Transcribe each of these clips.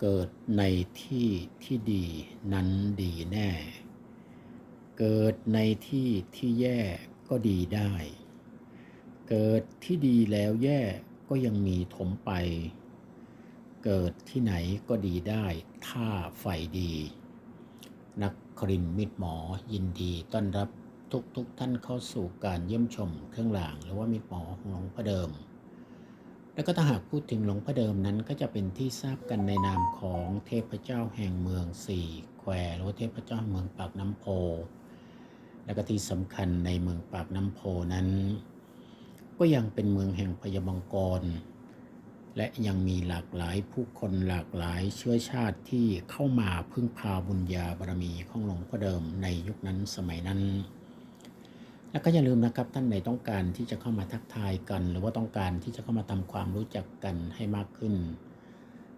เกิดในที่ที่ดีนั้นดีแน่ เกิดในที่ที่แย่ก็ดีได้ เกิดที่ดีแล้วแย่ก็ยังมีถมไป เกิดที่ไหนก็ดีได้ ถ้าใฝ่ดี นักครินมิตรหมอยินดีต้อนรับทุกทุกท่านเข้าสู่การเยี่ยมชมเครื่องรางหรือว่ามิตรหมอของหลวงพ่อเดิม แล้วก็ถ้าหากพูดถึงหลวงพ่อเดิมนั้นก็จะเป็นที่ทราบกันในนามของเทพเจ้าแห่งเมืองสี่แควหรือเทพเจ้าเมืองปากน้ำโพ แล้วก็ที่สำคัญในเมืองปากน้ำโพนั้น ก็ยังเป็นเมืองแห่งพยาบังกร และยังมีหลากหลายผู้คนหลากหลายเชื้อชาติที่เข้ามาพึ่งพาบุญญาบารมีของหลวงพ่อเดิมในยุคนั้นสมัยนั้น แล้วก็อย่าลืมนะครับท่านใดต้องการที่จะเข้ามาทักทายกัน หรือว่าต้องการที่จะเข้ามาทำความรู้จักกันให้มากขึ้น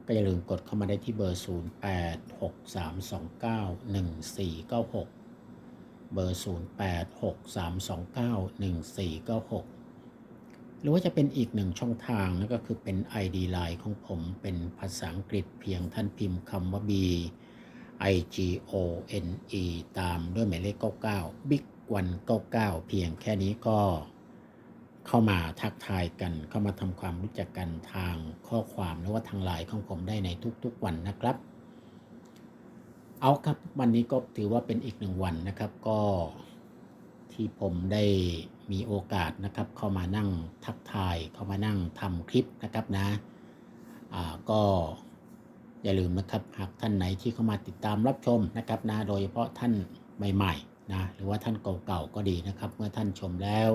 ก็อย่าลืมกดเข้ามาได้ที่เบอร์ 0863291496 เบอร์ 0863291496 หรือว่าจะเป็นอีกหนึ่งช่องทางนั่นก็คือเป็น ID Line ของผมเป็นภาษาอังกฤษเพียงท่านพิมพ์คำว่า B I G O N E ตามด้วยหมายเลข 99 Big วัน99เพียงแค่นี้ก็เข้ามาทักทายกัน เข้ามาทำความรู้จักกันทางข้อความหรือว่าทางไลน์ของผมได้ในทุกๆวันนะครับ เอาครับวันนี้ก็ถือว่าเป็นอีกหนึ่งวันนะครับ ก็ที่ผมได้มีโอกาสนะครับ เข้ามานั่งทักทาย เข้ามานั่งทำคลิปนะครับนะอ่าก็อย่าลืมนะครับ หากท่านไหนที่เข้ามาติดตามรับชมนะครับนะโดยเฉพาะท่านใหม่ ๆ นะหรือว่าท่านเก่าๆก็ดีนะครับ เมื่อท่านชมแล้ว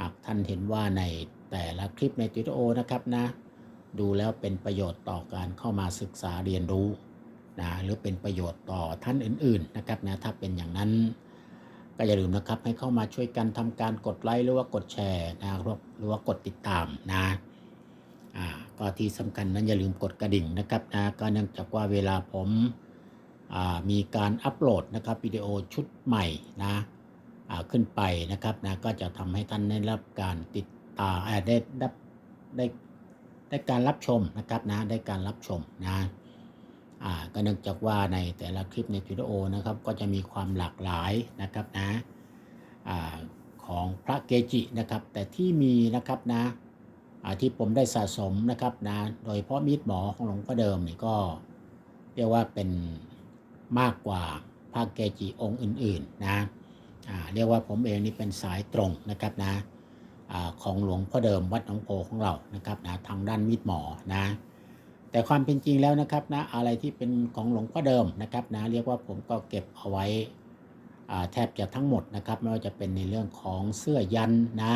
หากท่านเห็นว่าในแต่ละคลิปในวิดีโอนะครับนะดูแล้วเป็นประโยชน์ต่อการเข้ามาศึกษาเรียนรู้นะหรือเป็นประโยชน์ต่อท่านอื่นๆนะครับนะถ้าเป็นอย่างนั้นก็อย่าลืมนะครับให้เข้ามาช่วยกันทำการกดไลค์หรือว่ากดแชร์นะครับหรือว่ากดติดตามนะอ่าก็ที่สำคัญนั้นอย่าลืมกดกระดิ่งนะครับนะก็เนื่องจากว่าเวลาผม มีการอัปโหลดนะครับวิดีโอชุดใหม่นะขึ้นไปนะครับนะก็จะทำให้ท่านได้รับการติดตาได้ได้ได้ได้การรับชมนะครับนะได้การรับชมนะก็เนื่องจากว่าในแต่ละคลิปในวิดีโอนะครับก็จะมีความหลากหลายนะครับนะอของพระเกจินะครับ แต่ที่มีนะครับนะที่ผมได้สะสมนะครับนะโดยเฉพาะมีดหมอของหลวงพ่อเดิมนี่ก็เรียกว่าเป็น มากกว่าพระเกจิองค์อื่นๆนะเรียกว่าผมเองนี่เป็นสายตรงนะครับนะอาของหลวงพ่อเดิมวัดหนองโพของเรานะครับนะทางด้านมีดหมอนะแต่ความเป็นจริงแล้วนะครับนะอะไรที่เป็นของหลวงพ่อเดิมนะครับนะเรียกว่าผมก็เก็บเอาไว้แทบจะทั้งหมดนะครับไม่ว่าจะเป็นในเรื่องของเสื้อยันนะ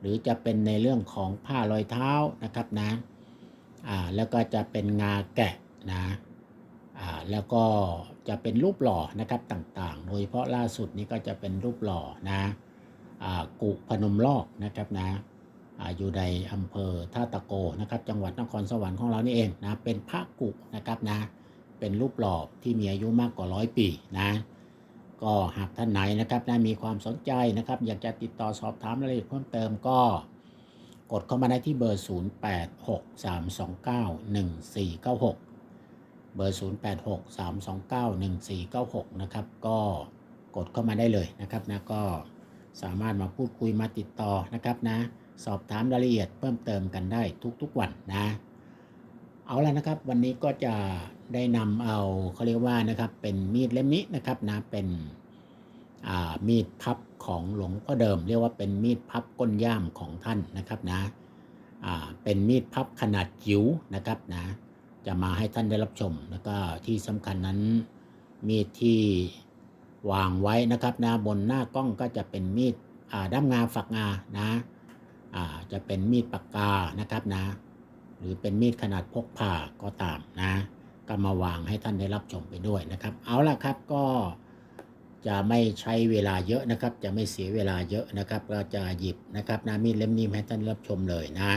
หรือจะเป็นในเรื่องของผ้ารอยเท้านะครับนะแล้วก็จะเป็นงาแกะนะ แล้วก็จะเป็นรูปหล่อนะครับต่างๆ โดยเฉพาะล่าสุดนี้ก็จะเป็นรูปหล่อนะกุพนมลอกนะครับนะอ่าอยู่ในอำเภอท่าตะโกนะครับ จังหวัดนครสวรรค์ของเรานี่เองนะเป็นพระกุนะครับนะเป็นรูปหล่อที่มีอายุมากกว่าร้อยปีนะก็หากท่านไหนนะครับนะมีความสนใจนะครับ อยากจะติดต่อสอบถามรายละเอียดเพิ่มเติมก็กดเข้ามาได้ที่เบอร์ 0863291496 เบอร์ 0863291496 นะครับ ก็กดเข้ามาได้เลยนะครับนะก็สามารถมาพูดคุยมาติดต่อนะครับนะ สอบถามรายละเอียดเพิ่มเติมกันได้ทุกๆวันนะ เอาละนะครับ วันนี้ก็จะได้นำเอาเขาเรียกว่านะครับ เป็นมีดเล่มนี้นะครับนะเป็นมีดพับของหลวงพ่อเดิม เรียกว่าเป็นมีดพับก้นย่ามของท่านนะครับนะเป็นมีดพับขนาดจิ๋วนะครับนะ จะมาให้ท่านได้รับชม แล้วก็ที่สำคัญนั้นมีดที่วางไว้นะครับนะบนหน้ากล้องก็จะเป็นมีดด้ามงาฝักงานะจะเป็นมีดปากกานะครับนะ หรือเป็นมีดขนาดพกพาก็ตามนะ ก็มาวางให้ท่านได้รับชมไปด้วยนะครับ เอาละครับก็จะไม่ใช้เวลาเยอะนะครับ จะไม่เสียเวลาเยอะนะครับก็จะหยิบนะครับนะมีดเล่มนี้ให้ท่านรับชมเลยนะ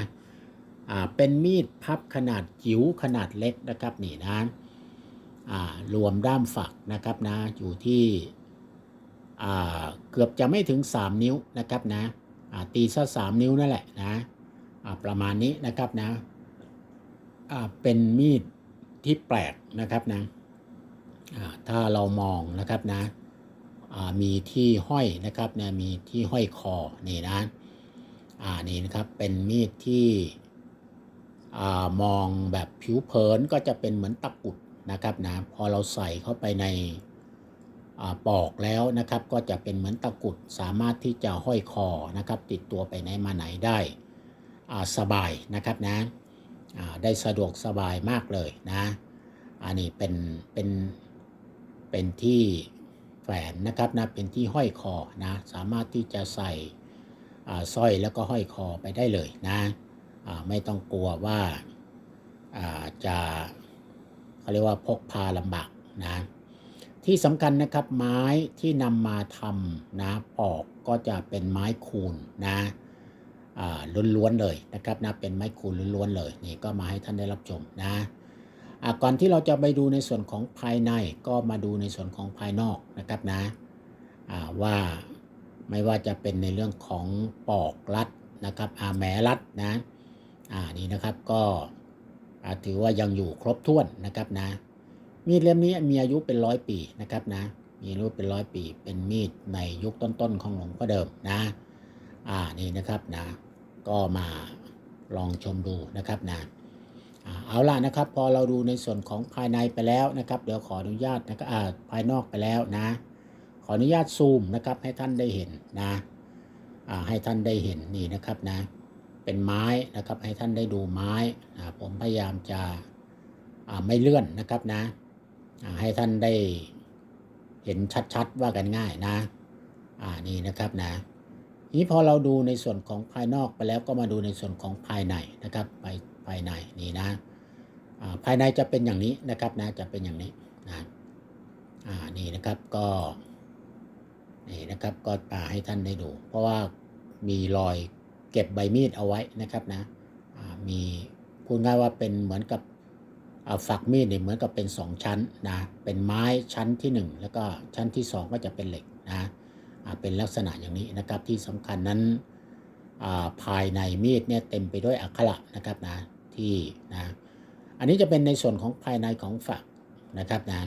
อ่าเป็นมีดพับขนาดจิ๋วขนาดเล็กนะครับนี่นะอ่ารวมด้ามฝักนะครับนะอยู่ที่อ่าเกือบจะไม่ถึง 3 นิ้วนะครับนะอ่าตีซะสามนิ้วนั่นแหละนะอ่าประมาณนี้นะครับนะอ่าเป็นมีดที่แปลกนะครับนะอ่าถ้าเรามองนะครับนะอ่ามีที่ห้อยนะครับเนี่ยมีที่ห้อยคอนี่นะอ่านี่นะครับเป็นมีดที่ มองแบบผิวเผินก็จะเป็นเหมือนตะกุดนะครับนะพอเราใส่เข้าไปในอปอกแล้วนะครับ ก็จะเป็นเหมือนตะกุดสามารถที่จะห้อยคอนะครับ ติดตัวไปไหนมาไหนได้สบายนะครับนะได้สะดวกสบายมากเลยนะอันนี้เป็นเป็นเป็นที่แฝนนะครับนะเป็นที่ห้อยคอนะสามารถที่จะใส่สร้อยแล้วก็ห้อยคอไปได้เลยนะ ไม่ต้องกลัวว่าจะเขาเรียกว่าพกพาลำบากนะที่สำคัญนะครับไม้ที่นำมาทำนะปอกก็จะเป็นไม้คูนนะล้วนๆเลยนะครับนะเป็นไม้คูนล้วนๆเลยนี่ก็มาให้ท่านได้รับชมนะก่อนที่เราจะไปดูในส่วนของภายในก็มาดูในส่วนของภายนอกนะครับนะว่าไม่ว่าจะเป็นในเรื่องของปอกรัดนะครับอาแหมรัดนะ อ่านี่นะครับก็ถือว่ายังอยู่ครบถ้วนนะครับนะ มีดเล่มนี้มีอายุเป็นร้อยปีนะครับนะ มีอายุเป็นร้อยปี เป็นมีดในยุคต้นๆของหลวงพ่อเดิมนะ อ่านี่นะครับนะ ก็มาลองชมดูนะครับนะเอาล่ะนะครับพอเราดูในส่วนของภายในไปแล้วนะครับ เดี๋ยวขออนุญาตนะครับอ่าภายนอกไปแล้วนะ ขออนุญาตซูมนะครับให้ท่านได้เห็นนะให้ท่านได้เห็นนี่นะครับนะ เป็นไม้นะครับ ให้ท่านได้ดูไม้ผมพยายามจะไม่เลื่อนนะครับนะให้ท่านได้เห็นชัดๆว่ากันง่ายนะอ่านี่นะครับนะนี้พอเราดูในส่วนของภายนอกไปแล้วก็มาดูในส่วนของภายในนะครับไปภายในนี่นะภายในจะเป็นอย่างนี้นะครับนะจะเป็นอย่างนี้นะอ่านี่นะครับก็นี่นะครับก็ตาให้ท่านได้ดู เพราะว่ามีรอย เก็บใบมีดเอาไว้นะครับนะมีพูดง่ายว่าเป็นเหมือนกับอ่าฝักมีดเนี่ยเหมือนกับเป็นสองชั้นนะเป็นไม้ชั้นที่หนึ่งแล้วก็ชั้นที่สองก็จะเป็นเหล็กนะเป็นลักษณะอย่างนี้นะครับที่สำคัญนั้นาภายในมีดเนี่ยเต็มไปด้วยอักขระนะครับนะที่นะอันนี้จะเป็นในส่วนของภายในของฝักนะครับนะ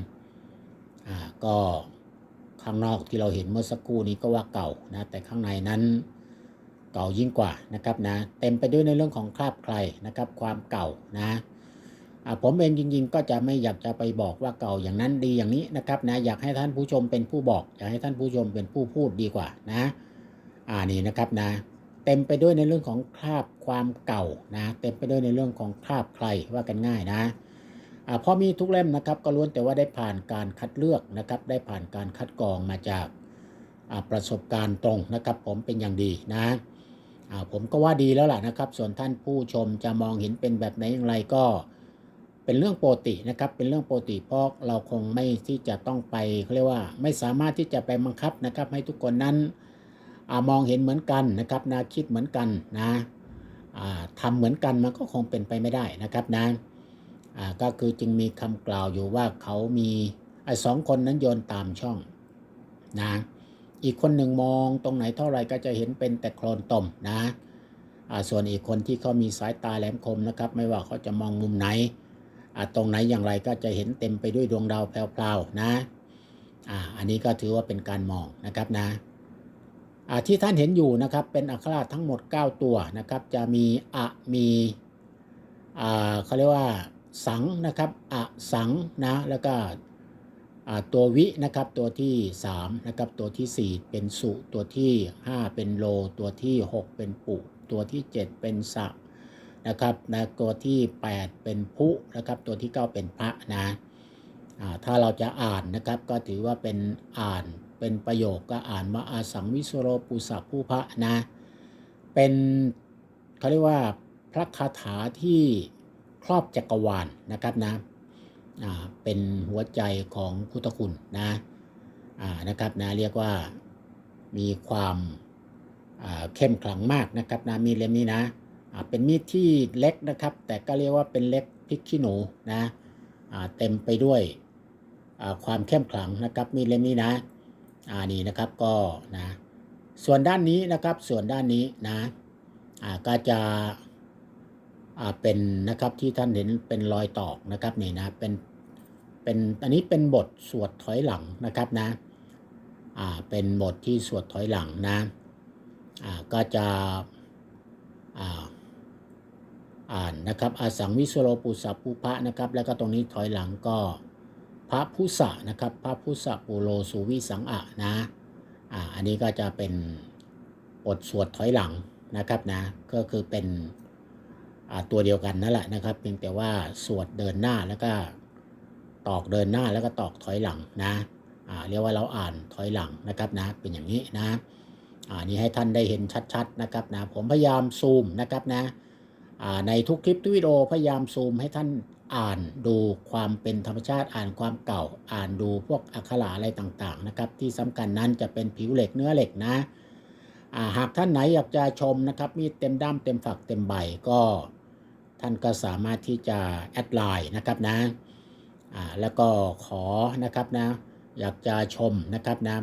ก็ข้างนอกที่เราเห็นเมื่อสักครู่นี้ก็ว่าเก่านะแต่ข้างในนั้น เก่ายิ่งกว่านะครับนะเต็มไปด้วยในเรื่องของคราบใครนะครับความเก่านะผมเองจริงๆ ก็จะไม่อยากจะไปบอกว่าเก่าอย่างนั้นดีอย่างนี้นะครับนะอยากให้ท่านผู้ชมเป็นผู้บอก อยากให้ท่านผู้ชมเป็นผู้พูดดีกว่านะอ่านี่นะครับนะเต็มไปด้วยในเรื่องของคราบความเก่านะเต็มไปด้วยในเรื่องของคราบใครว่ากันง่ายนะอ่าพอมีทุกเล่มนะครับก็ล้วนแต่ว่าได้ผ่านการคัดเลือกนะครับได้ผ่านการคัดกรองมาจากประสบการณ์ตรงนะครับ ผมเป็นอย่างดีนะ ผมก็ว่าดีแล้วล่ะนะครับ ส่วนท่านผู้ชมจะมองเห็นเป็นแบบไหนอย่างไรก็เป็นเรื่องปกตินะครับ เป็นเรื่องปกติเพราะเราคงไม่ที่จะต้องไปเขาเรียกว่าไม่สามารถที่จะไปบังคับนะครับ ให้ทุกคนนั้นอมองเห็นเหมือนกันนะครับนะคิดเหมือนกันนะอ่าทำเหมือนกันมันก็คงเป็นไปไม่ได้นะครับนะอ่าก็คือจึงมีคำกล่าวอยู่ว่าเขามีไอ้สองคนนั้นโยนตามช่องนะ อีกคนหนึ่งมองตรงไหนเท่าไรก็จะเห็นเป็นแต่โคลนตมนะส่วนอีกคนที่เขามีสายตาแหลมคมนะครับ ไม่ว่าเขาจะมองมุมไหนตรงไหนอย่างไรก็จะเห็นเต็มไปด้วยดวงดาวแพรวๆนะอันนี้ก็ถือว่าเป็นการมองนะครับนะที่ท่านเห็นอยู่นะครับเป็นอักขระทั้งหมด 9 ตัวนะครับ จะมีอะมีเขาเรียกว่าสังนะครับอะสังนะแล้วก็ ตัววินะครับตัวที่3นะครับตัวที่ 4 เป็นสุ ตัวที่ 5 เป็นโล ตัวที่ 6 เป็นปุ ตัวที่ 7 เป็นสะนะครับนะตัวที่ 8 เป็นพุนะครับตัวที่ 9 เป็นพระนะถ้าเราจะอ่านนะครับก็ถือว่าเป็นอ่านเป็นประโยคก็อ่านว่าอาสังวิสโรปุสักผู้พระนะเป็นเขาเรียกว่าพระคาถาที่ครอบจักรวาลนะครับนะ เป็นหัวใจของพุทธคุณนะนะครับนะเรียกว่ามีความเข้มขลังมากนะครับนะมีเล่มนี้นะเป็นมีดที่เล็กนะครับ แต่ก็เรียกว่าเป็นเล็กพริกขี้หนูนะเต็มไปด้วยความเข้มขลังนะครับมีดเล่มนี้นะอ่านี่นะครับก็นะส่วนด้านนี้นะครับส่วนด้านนี้นะอ่าก็จะ เป็นนะครับที่ท่านเห็นเป็นรอยตอกนะครับนี่นะเป็นเป็นอันนี้เป็นบทสวดถอยหลังนะครับนะอ่าเป็นบทที่สวดถอยหลังนะอ่าก็จะอ่าอ่านนะครับอาสังวิสโรปุสสะปุพะนะครับแล้วก็ตรงนี้ถอยหลังก็พระพุสะนะครับพระพุสะปุโรสุวิสังอะนะอ่าอันนี้ก็จะเป็นบทสวดถอยหลังนะครับนะก็คือเป็น ตัวเดียวกันนั่นแหละนะครับเพียงแต่ว่าสวดเดินหน้าแล้วก็ตอกเดินหน้าแล้วก็ตอกถอยหลังนะอ่าเรียกว่าเราอ่านถอยหลังนะครับนะเป็นอย่างนี้นะอ่านี่ให้ท่านได้เห็นชัดๆนะครับนะผมพยายามซูมนะครับนะอ่าในทุกคลิปทุกวิดีโอพยายามซูมให้ท่านอ่านดูความเป็นธรรมชาติอ่านความเก่า อ่านดูพวกอักขระอะไรต่างๆนะครับที่สำคัญนั้นจะเป็นผิวเหล็กเนื้อเหล็กนะอ่าหากท่านไหนอยากจะชมนะครับมีดเต็มด้ามเต็มฝักเต็มใบก็ ท่านก็สามารถที่จะแอดไลน์นะครับนะแล้วก็ขอนะครับนะอยากจะชมนะครับนะ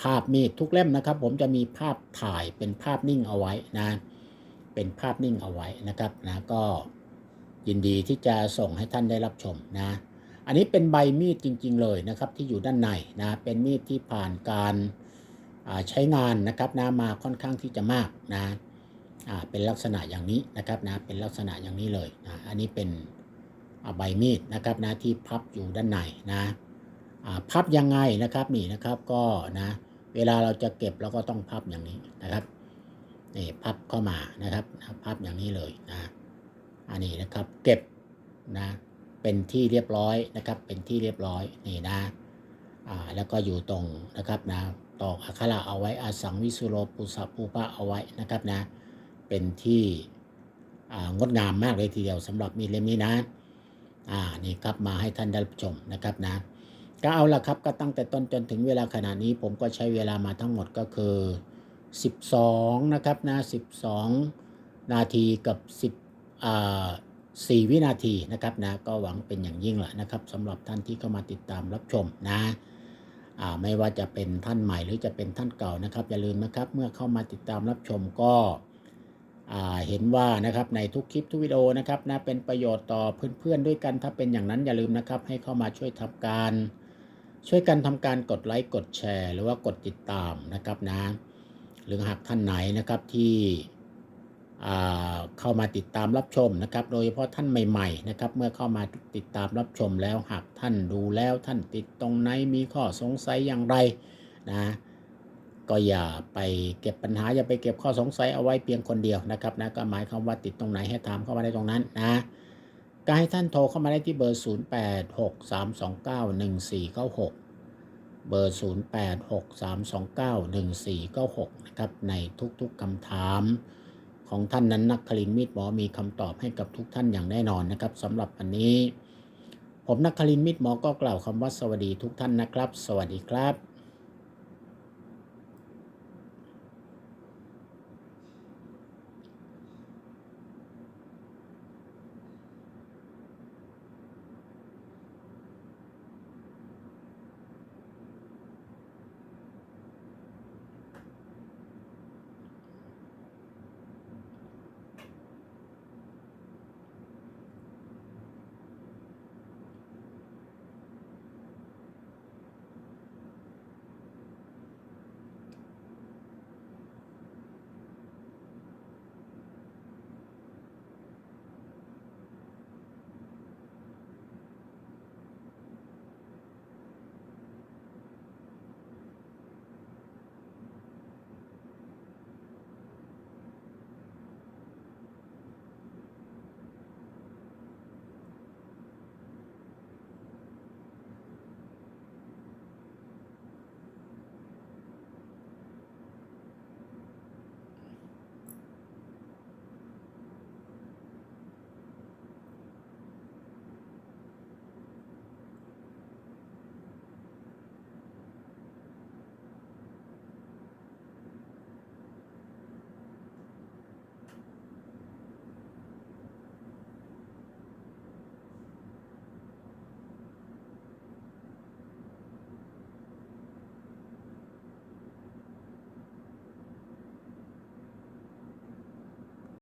ภาพมีดทุกเล่มนะครับ ผมจะมีภาพถ่ายเป็นภาพนิ่งเอาไว้นะเป็นภาพนิ่งเอาไว้นะครับนะก็ยินดีที่จะส่งให้ท่านได้รับชมนะอันนี้เป็นใบมีดจริง ๆ เลยนะครับที่อยู่ด้านในนะเป็นมีดที่ผ่านการใช้งานนะครับนะมาค่อนข้างที่จะมากนะ อ่าเป็นลักษณะอย่างนี้นะครับนะเป็นลักษณะอย่างนี้เลยนะอันนี้เป็นอ่าใบมีดนะครับนะที่พับอยู่ด้านในนะอ่าพับยังไงนะครับนี่นะครับก็นะเวลาเราจะเก็บเราก็ต้องพับอย่างนี้นะครับนี่พับเข้ามานะครับพับอย่างนี้เลยนะอันนี้นะครับเก็บนะเป็นที่เรียบร้อยนะครับ เป็นที่เรียบร้อยนี่นะอ่าแล้วก็อยู่ตรงนะครับนะตอกอักขระเอาไว้อาสังวิสุโรปุสสะปูปะเอาไว้นะครับนะ เป็นที่งดงามมากเลยทีเดียวสำหรับมีดเล่มนี้นะอ่านี่ครับมาให้ท่านได้รับชมนะครับนะก็เอาละครับก็ตั้งแต่ต้นจนถึงเวลาขณะนี้ ผมก็ใช้เวลามาทั้งหมดก็คือ 12 นะครับนะ 12 นาทีกับ10อ่า4วินาทีนะครับนะก็หวังเป็นอย่างยิ่งแหละนะครับสำหรับท่านที่เข้ามาติดตามรับชมนะอ่าไม่ว่าจะเป็นท่านใหม่หรือจะเป็นท่านเก่านะครับอย่าลืมนะครับ เมื่อเข้ามาติดตามรับชมก็ เห็นว่านะครับในทุกคลิปทุกวิดีโอนะครับนะเป็นประโยชน์ต่อเพื่อนๆด้วยกัน ถ้าเป็นอย่างนั้นอย่าลืมนะครับ ให้เข้ามาช่วยทำการ ช่วยกันทำการกดไลค์กดแชร์ หรือว่ากดติดตามนะครับนะหรือหากท่านไหนนะครับที่เข้ามาติดตามรับชมนะครับ โดยเฉพาะท่านใหม่ๆนะครับ เมื่อเข้ามาติดตามรับชมแล้วหากท่านดูแล้วท่านติดตรงไหนมีข้อสงสัยอย่างไรนะ ก็อย่าไปเก็บปัญหา อย่าไปเก็บข้อสงสัยเอาไว้เพียงคนเดียวนะครับนะก็หมายความว่าติดตรงไหนให้ถามเข้ามาได้ตรงนั้นนะก็ให้ท่านโทรเข้ามาได้ที่เบอร์ 0863291496 เบอร์ 0863291496 นะครับ ในทุกๆคำถามของท่านนั้นนักคลินมิตรหมอมีคำตอบให้กับทุกท่านอย่างแน่นอนนะครับสำหรับวันนี้ ผมนักคลินมิตรหมอก็กล่าวคำว่าสวัสดีทุกท่านนะครับ สวัสดีครับ